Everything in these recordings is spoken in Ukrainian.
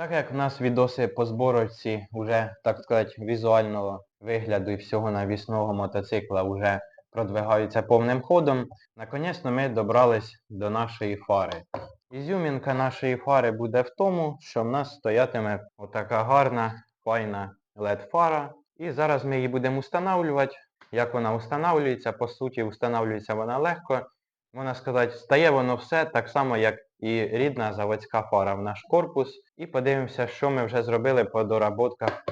Так як в нас відоси по зборочці вже, так сказати, візуального вигляду і всього навісного мотоцикла вже продвигаються повним ходом, наконець ми добрались до нашої фари. Ізюмінка нашої фари буде в тому, що в нас стоятиме отака гарна, файна LED-фара. І зараз ми її будемо встановлювати. Як вона встановлюється, по суті, встановлюється вона легко. Можна сказати, стає воно все так само, як і рідна заводська фара в наш корпус. І подивимося, що ми вже зробили по доработках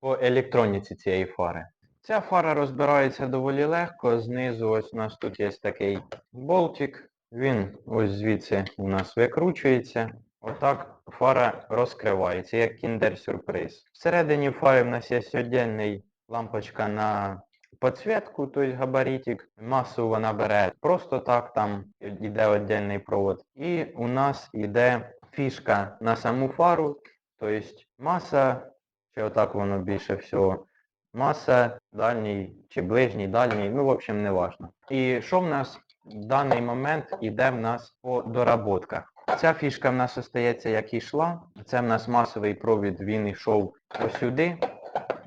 по електроніці цієї фари. Ця фара розбирається доволі легко. Знизу ось у нас тут є такий болтик. Він ось звідси у нас викручується. Отак фара розкривається, як кіндер-сюрприз. Всередині фари в нас є віддільний лампочка на підсвітку, тобто габаритик. Масу вона бере просто так, там йде віддільний провод. І у нас йде фішка на саму фару, тобто маса, чи отак воно більше всього. Маса, дальній чи ближній, дальній, ну, в общем, не важно. І що в нас в даний момент іде в нас по доработках. Ця фішка в нас остається як йшла. Це в нас масовий провід, він йшов ось сюди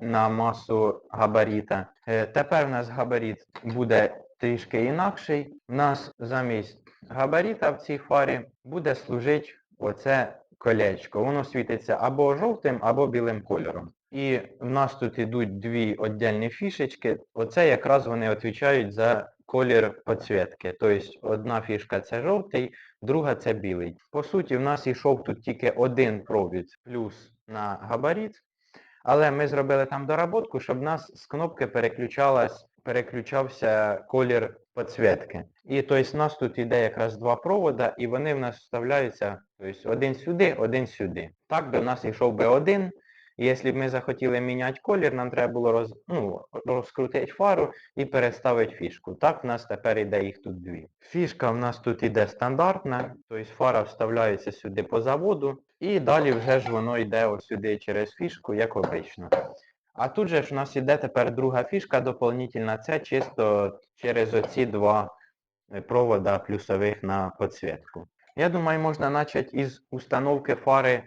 на масу габаріта. Е, Тепер в нас габарит буде трішки інакший. У нас замість габаріта в цій фарі буде служити оце колечко. Воно світиться або жовтим, або білим кольором. І в нас тут йдуть дві віддільні фішечки. Оце якраз вони відповідають за колір підсвітки. Тобто одна фішка це жовтий, друга це білий. По суті, в нас йшов тут тільки один провід плюс на габарит. Але ми зробили там доработку, щоб нас з кнопки переключався колір підсвітки. І тобто в нас тут йде якраз два провода, і вони в нас вставляються тобто, один сюди, один сюди. Так в нас йшов би один. І якщо б ми захотіли міняти колір, нам треба було роз, ну, розкрутити фару і переставити фішку. Так в нас тепер йде їх тут дві. Фішка в нас тут йде стандартна, тобто фара вставляється сюди по заводу, і далі вже ж воно йде ось сюди через фішку, як обично. А тут же ж у нас йде тепер друга фішка доповнительна, це чисто через оці два е, провода плюсових на підсвітку. Я думаю, можна почати із установки фари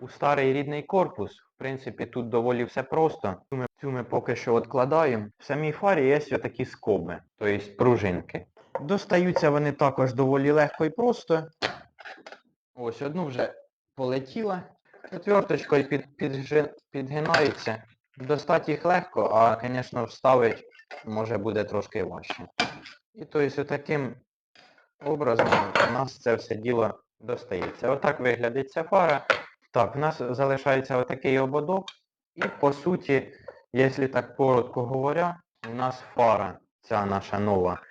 у старий рідний корпус. В принципі, тут доволі все просто. Цю ми, поки що відкладаємо. В самій фарі є такі скоби, тобто пружинки. Достаються вони також доволі легко і просто. Ось одну вже полетіла. Отверточкою під, піджи- підгинаються. Достати їх легко, а, звісно, вставити може буде трошки важче. І тобто таким образом у нас це все діло достається. Отак виглядить ця фара. Так, в нас залишається отакий ободок. І по суті, якщо так коротко говоря, у нас фара, ця наша нова,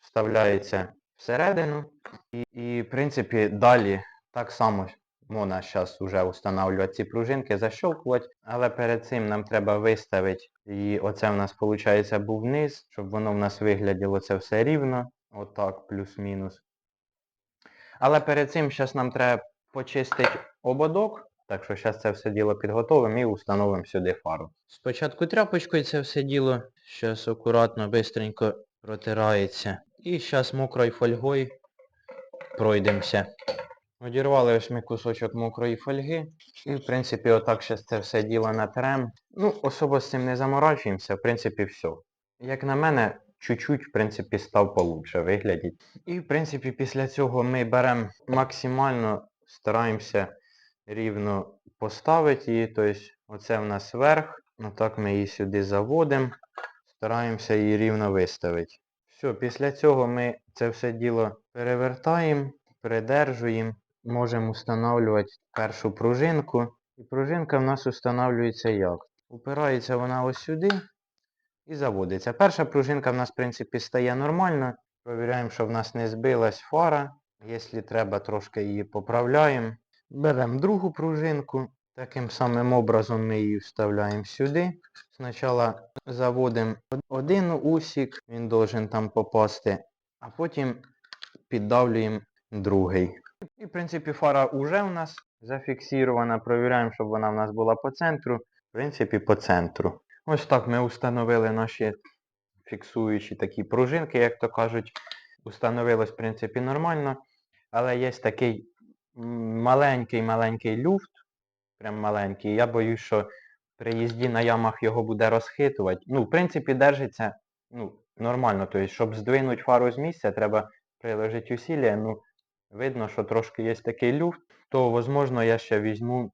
вставляється всередину. І, і в принципі, далі так само можна зараз вже встановлювати ці пружинки, защелкувати, але перед цим нам треба виставити, і оце в нас виходить був низ, щоб воно в нас вигляділо це все рівно. Отак, плюс-мінус. Але перед цим зараз нам треба почистити ободок. Так що зараз це все діло підготовимо і встановимо сюди фару. Спочатку тряпочкою це все діло. Зараз акуратно, бистренько протирається. І зараз мокрою фольгою пройдемося. Одірвали ось ми кусочок мокрої фольги. І в принципі отак зараз це все діло натрем. Ну, особо з цим не заморачуємося, в принципі, все. Як на мене, чуть-чуть, в принципі, став получше виглядіть. І в принципі після цього ми беремо максимально, стараємося рівно поставити її. Тобто оце в нас верх. Отак ми її сюди заводимо. Стараємося її рівно виставити. Все, після цього ми це все діло перевертаємо, придержуємо. Можемо встановлювати першу пружинку. І пружинка в нас встановлюється як? Упирається вона ось сюди і заводиться. Перша пружинка в нас, в принципі, стає нормально. Провіряємо, щоб в нас не збилась фара. Якщо треба, трошки її поправляємо. Беремо другу пружинку. Таким самим образом ми її вставляємо сюди. Спочатку заводимо один усік, він должен там попасти, а потім піддавлюємо другий. І в принципі фара вже у нас зафіксирована. Провіряємо, щоб вона в нас була по центру. В принципі, по центру. Ось так ми встановили наші фіксуючі такі пружинки, як то кажуть. Установилось, в принципі, нормально. Але є такий маленький-маленький люфт. Прям маленький. Я боюсь, що при їзді на ямах його буде розхитувати. Ну, в принципі, держиться ну, нормально. Тобто, щоб здвинути фару з місця, треба приложити усилля. Ну, видно, що трошки є такий люфт, то, можливо, я ще візьму,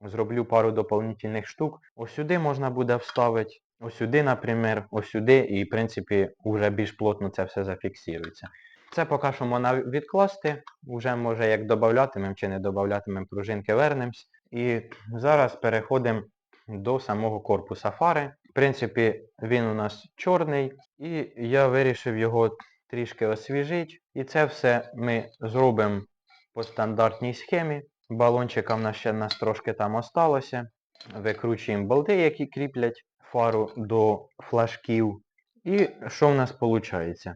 зроблю пару доповнительних штук. Ось сюди можна буде вставити, ось сюди, наприклад, ось сюди, і, в принципі, вже більш плотно це все зафіксується. Це поки що можна відкласти, вже може як додатимемо чи не додатимемо пружинки вернемось. І зараз переходимо до самого корпуса фари. В принципі, він у нас чорний, і я вирішив його трішки освіжити. І це все ми зробимо по стандартній схемі. Балончика в ще нас трошки там осталося. Викручуємо болти, які кріплять фару до флажків. І що в нас виходить?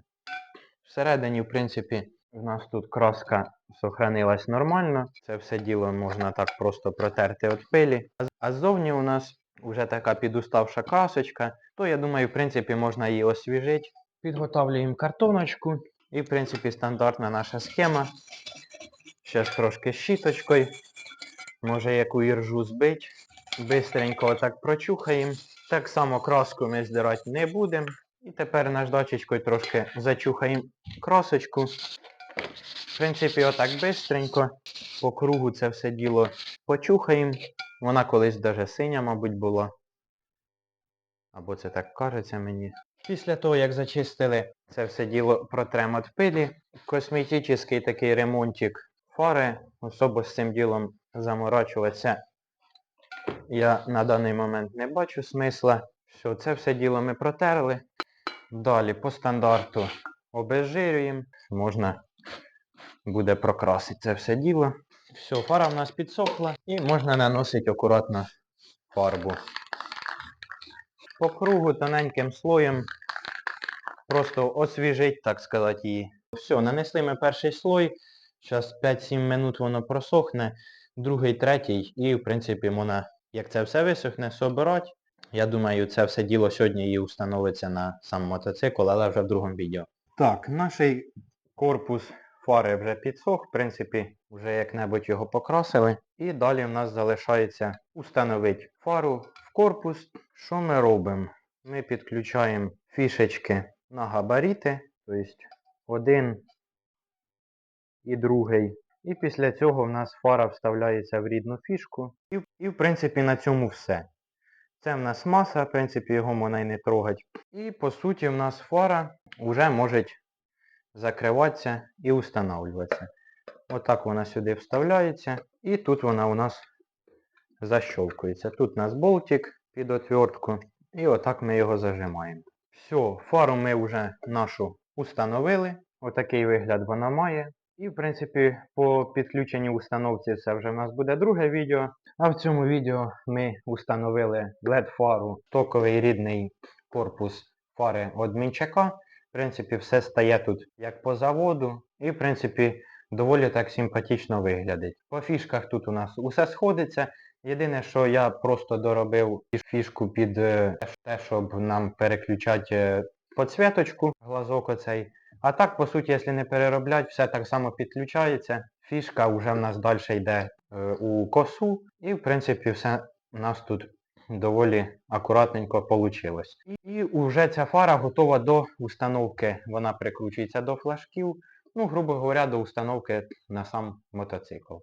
Всередині, в принципі, в нас тут краска сохранилась нормально. Це все діло можна так просто протерти від пилі. А ззовні у нас вже така підуставша красочка, то я думаю, в принципі, можна її освіжити. Підготовлюємо картоночку. І, в принципі, стандартна наша схема. Ще трошки щіточкою. Може яку іржу збить. Бистренько отак прочухаємо. Так само краску ми здирати не будемо. І тепер наждачечкою трошки зачухаємо красочку. В принципі, отак бистренько. По кругу це все діло почухаємо. Вона колись даже синя, мабуть, була. Або це так кажеться мені. Після того, як зачистили це все діло протрем від пилі, косметичний такий ремонтик фари, особо з цим ділом заморачуватися я на даний момент не бачу смисла. Все, це все діло ми протерли. Далі по стандарту обезжирюємо. Можна буде прокрасити це все діло. Все, фара в нас підсохла і можна наносити акуратно фарбу. По кругу тоненьким слоєм просто освіжить, так сказати, її. Все, нанесли ми перший слой. Зараз 5-7 минут воно просохне, другий, третій і, в принципі, можна, як це все висохне, собирати. Я думаю, це все діло сьогодні і установиться на сам мотоцикл, але вже в другому відео. Так, наш корпус фари вже підсох, в принципі, вже як-небудь його покрасили. І далі в нас залишається установити фару в корпус. Що ми робимо? Ми підключаємо фішечки на габаріти, тобто один і другий. І після цього в нас фара вставляється в рідну фішку. І, і в принципі на цьому все. Це в нас маса, в принципі, його можна і не трогати. І по суті в нас фара вже може закриватися і встановлюватися. Отак вона сюди вставляється. І тут вона у нас защолкується. Тут у нас болтик під отвертку. І отак ми його зажимаємо. Все, фару ми вже нашу установили. Отакий вигляд вона має. І, в принципі, по підключенню установці це вже в нас буде друге відео. А в цьому відео ми установили LED-фару, токовий рідний корпус фари від Мінчака. В принципі, все стає тут як по заводу. І, в принципі, доволі так симпатично виглядить. По фішках тут у нас усе сходиться. Єдине, що я просто доробив фішку під е, те, щоб нам переключати е, глазок оцей. А так, по суті, якщо не переробляти, все так само підключається. Фішка вже в нас далі йде е, у косу. І, в принципі, все у нас тут доволі акуратненько вийшло. І, вже ця фара готова до установки. Вона прикручується до флажків. Ну, грубо говоря, до установки на сам мотоцикл.